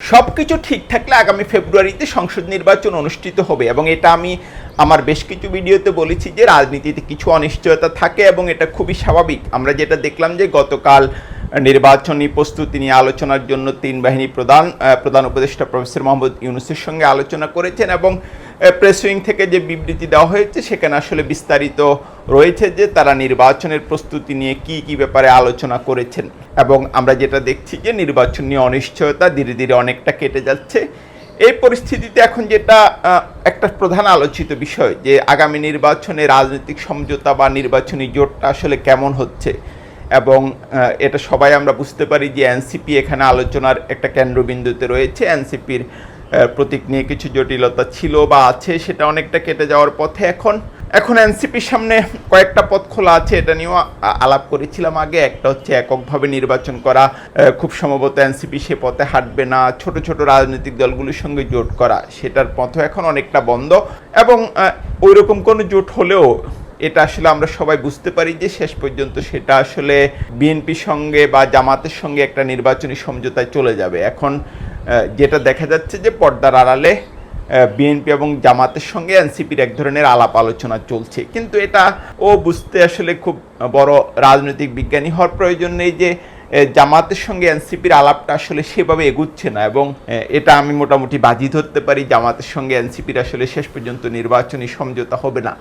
সব কিছু ঠিক থাকলে আগামী ফেব্রুয়ারিতে সংসদ নির্বাচন অনুষ্ঠিত হবে এবং এটা আমি আমার বেশ কিছু ভিডিওতে বলেছি যে রাজনীতিতে কিছু অনিশ্চয়তা থাকে এবং এটা খুবই স্বাভাবিক। আমরা যেটা দেখলাম যে গতকাল নির্বাচনী প্রস্তুতি নিয়ে আলোচনার জন্য তিন বাহিনী প্রধান প্রধান উপদেষ্টা প্রফেসর মোহাম্মদ ইউনুসের সঙ্গে আলোচনা করেছেন এবং প্রেস উইং থেকে যে বিবৃতি দেওয়া হয়েছে সেখানে আসলে বিস্তারিত রয়েছে যে তারা নির্বাচনের প্রস্তুতি নিয়ে কি কি ব্যাপারে আলোচনা করেছেন এবং আমরা যেটা দেখছি যে নির্বাচন নিয়ে অনিশ্চয়তা ধীরে ধীরে অনেকটা কেটে যাচ্ছে। এই পরিস্থিতিতে এখন যেটা একটা প্রধান আলোচিত বিষয় যে আগামী নির্বাচনে রাজনৈতিক সমঝোতা বা নির্বাচনী জোটটা আসলে কেমন হচ্ছে এবং এটা সবাই আমরা বুঝতে পারি যে এনসিপি এখানে আলোচনার একটা কেন্দ্রবিন্দুতে রয়েছে। এনসিপির প্রতীক নিয়ে কিছু জটিলতা ছিল বা আছে, সেটা অনেকটা কেটে যাওয়ার পথে এখন এখন এনসিপির সামনে কয়েকটা পথ খোলা আছে, এটা নিয়েও আলাপ করেছিলাম আগে। একটা হচ্ছে এককভাবে নির্বাচন করা খুব সম্ভবত এনসিপি সে পথে হাঁটবে না, ছোট ছোট রাজনৈতিক দলগুলির সঙ্গে জোট করা, সেটার পথও এখন অনেকটা বন্ধ এবং ওইরকম কোনো জোট হলেও এটা আসলে আমরা সবাই বুঝতে পারি যে শেষ পর্যন্ত সেটা আসলে বিএনপির সঙ্গে বা জামাতের সঙ্গে একটা নির্বাচনী সমঝোতায় চলে যাবে। এখন যেটা দেখা যাচ্ছে যে পর্দার আড়ালে বিএনপি এবং জামাতের সঙ্গে এনসিপির এক ধরনের আলাপ আলোচনা চলছে। কিন্তু এটা ও বুঝতে আসলে খুব বড় রাজনৈতিক বিজ্ঞানী হওয়ার প্রয়োজন নেই যে জামাতের সঙ্গে এনসিপির আলাপটা আসলে সেভাবে এগুচ্ছে না এবং এটা আমি মোটামুটি বাজি ধরতে পারি, জামাতের সঙ্গে এনসিপির আসলে শেষ পর্যন্ত নির্বাচনী সমঝোতা হবে না।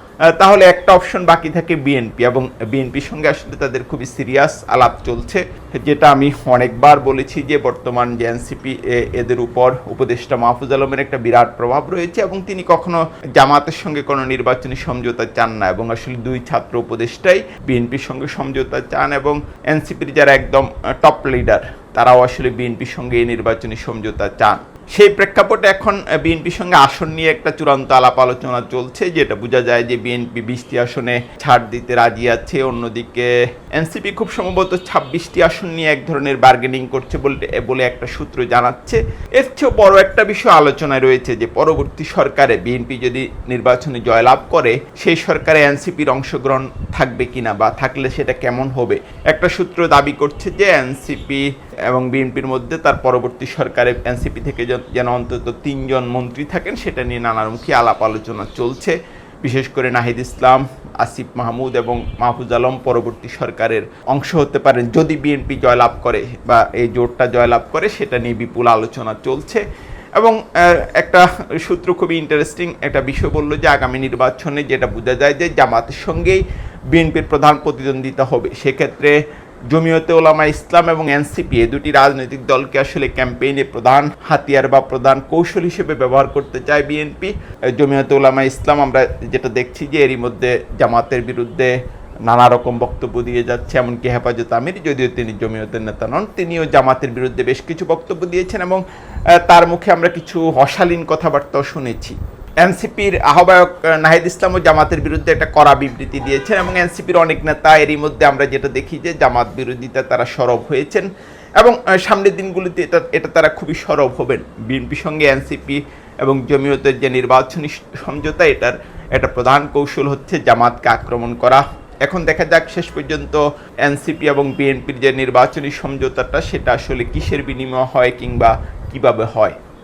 তাহলে একটা অপশন বাকি থাকে বিএনপি এবং বিএনপির সঙ্গে আসলে তাদের খুবই সিরিয়াস আলাপ চলছে, যেটা আমি অনেকবার বলেছি যে বর্তমান যে এনসিপি এদের উপর উপদেষ্টা মাহফুজ আলমের একটা বিরাট প্রভাব রয়েছে এবং তিনি কখনো জামাতের সঙ্গে কোনো নির্বাচনী সমঝোতা চান না এবং আসলে দুই ছাত্র উপদেষ্টাই বিএনপির সঙ্গে সমঝোতা চান এবং এনসিপির যারা একদম টপ লিডার তারাও আসলে বিএনপির সঙ্গে এই নির্বাচনী সমঝোতা চান। সেই প্রেক্ষাপটে এখন বিএনপির সঙ্গে আসন নিয়ে একটা চূড়ান্ত আলাপ আলোচনা চলছে, যেটা বোঝা যায় যে বিএনপি বিশটি আসনে ছাড় দিতে রাজি আছে, অন্যদিকে এনসিপি খুব সম্ভবত ছাব্বিশটি আসন নিয়ে এক ধরনের বার্গেনিং করছে বলে একটা সূত্র জানাচ্ছে। এর চেয়েও বড় একটা বিষয় আলোচনায় রয়েছে যে, পরবর্তী সরকারে বিএনপি যদি নির্বাচনে জয়লাভ করে, সেই সরকারে এনসিপির অংশগ্রহণ থাকবে কিনা বা থাকলে সেটা কেমন হবে? একটা সূত্র দাবি করছে যে, এনসিপি এবং বিএনপির মধ্যে তার পরবর্তী সরকারে এনসিপি থেকে যেন- অন্তত তিনজন মন্ত্রী থাকেন, সেটা নিয়ে নানামুখী আলাপ আলোচনা চলছে। বিশেষ করে নাহিদ ইসলাম, আসিফ মাহমুদ এবং মাহফুজ আলম পরবর্তী সরকারের অংশ হতে পারেন। যদি বিএনপি জয়লাভ করে বা এই জোটটা জয়লাভ করে, সেটা নিয়ে বিপুল আলোচনা চলছে। এবং একটা সূত্র খুবই ইন্টারেস্টিং একটা বিষয় বলল যে, আগামী নির্বাচনে যেটা বোঝা যায় যে, জামাতের সঙ্গেই বিএনপির প্রধান প্রতিদ্বন্দ্বিতা হবে। সেক্ষেত্রে জমিয়তে ওলামা ইসলাম এবং এনসিপি এই দুটি রাজনৈতিক দলকে আসলে ক্যাম্পেইনে প্রধান হাতিয়ার বা প্রধান কৌশল হিসেবে ব্যবহার করতে চায় বিএনপি। জমিয়তে ওলামা ইসলাম আমরা যেটা দেখছি যে এরই মধ্যে জামাতের বিরুদ্ধে নানা রকম বক্তব্য দিয়ে যাচ্ছে, এমনকি হেফাজত আমির, যদিও তিনি জমিয়তের নেতা নন, তিনিও জামাতের বিরুদ্ধে বেশ কিছু বক্তব্য দিয়েছেন এবং তার মুখে আমরা কিছু অশালীন কথাবার্তাও শুনেছি। এনসিপির আহ্বায়ক নাহিদ ইসলাম ও জামাতের বিরুদ্ধে একটা কড়া বিবৃতি দিয়েছেন এবং এনসিপির অনেক নেতা এরই মধ্যে আমরা যেটা দেখি যে জামাত বিরোধিতা তারা সরব হয়েছেন এবং সামনের দিনগুলিতে এটা এটা তারা খুবই সরব হবেন। বিএনপির সঙ্গে এনসিপি এবং জমিয়তের যে নির্বাচনী সমঝোতা, এটার একটা প্রধান কৌশল হচ্ছে জামাতকে আক্রমণ করা। এখন দেখা যাক শেষ পর্যন্ত এনসিপি এবং বিএনপির যে নির্বাচনী সমঝোতাটা, সেটা আসলে কিসের বিনিময় হয় কিংবা কীভাবে হয়।